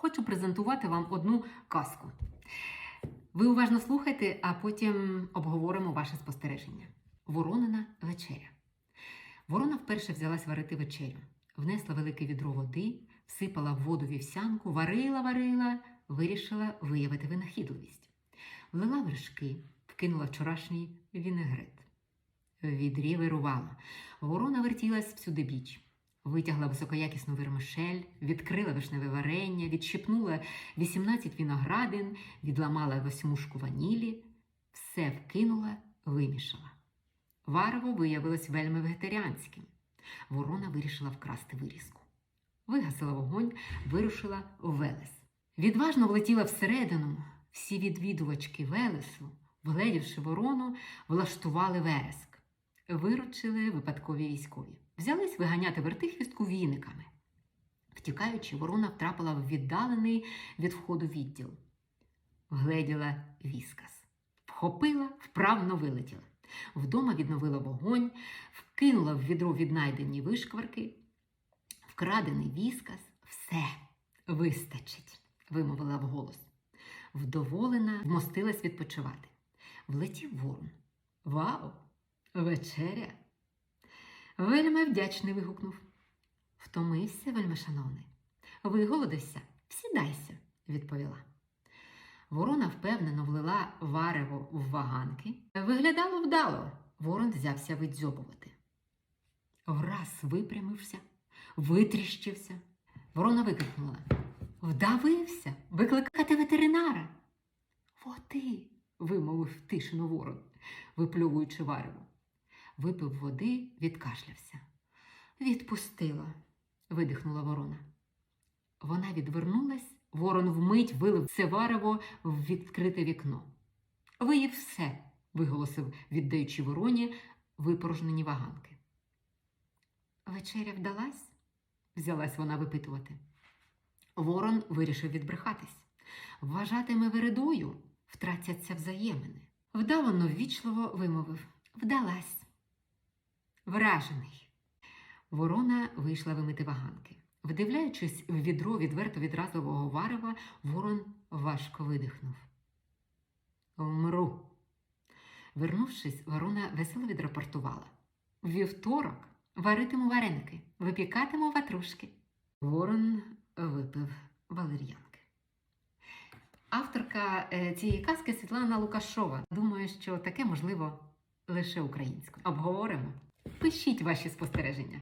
хочу презентувати вам одну казку. Ви уважно слухайте, а потім обговоримо ваше спостереження. Воронина вечеря. Ворона вперше взялась варити вечерю. Внесла велике відро води, всипала в воду вівсянку, варила, варила, вирішила виявити винахідливість. Влила вершки, вкинула вчорашній вінегрет. В відрі вирувала. Ворона вертілась всюди біч. Витягла високоякісну вермишель, відкрила вишневе варення, відщипнула 18 виноградин, відламала восьмушку ванілі, все вкинула, вимішала. Варево виявилось вельми вегетаріанським. Ворона вирішила вкрасти вирізку. Вигасила вогонь, вирушила в Велес. Відважно влетіла всередину. Всі відвідувачки Велесу, вгледівши ворону, влаштували вереск. Виручили випадкові військові. Взялись виганяти вертихвістку віниками. Втікаючи, ворона втрапила в віддалений від входу відділ. Вгледіла віскас. Вхопила, вправно вилетіла. Вдома відновила вогонь, вкинула в відро віднайдені вишкварки, вкрадений віскас. Все вистачить, вимовила вголос. Вдоволена вмостилась відпочивати. Влетів ворон. Вау! Вечеря! Вельми вдячний вигукнув. Втомився, вельми шановний. Виголодився, сідайся, відповіла. Ворона впевнено влила варево в ваганки. Виглядало вдало. Ворон взявся видзьобувати. Враз випрямився, витріщився. Ворона викрикнула: Вдавився, викликати ветеринара. Води, вимовив тишину ворон, випльовуючи варево. Випив води, відкашлявся. Відпустила, видихнула ворона. Вона відвернулась, ворон вмить вилив це варево в відкрите вікно. Виїв все, виголосив, віддаючи вороні випорожнені ваганки. Вечеря вдалась? взялась вона випитувати. Ворон вирішив відбрехатись. Вважатиме вередою, втратяться взаємини. Вдавано ввічливо вимовив Вдалась. Вражений. Ворона вийшла вимити ваганки. Вдивляючись в відро відверто відразового варева, ворон важко видихнув. Вмру. Вернувшись, ворона весело відрапортувала. Вівторок варитиму вареники, випікатиму ватрушки. Ворон випив валер'янки. Авторка е, цієї казки Світлана Лукашова. Думаю, що таке можливо лише українською. Обговоримо. Пишіть ваші спостереження.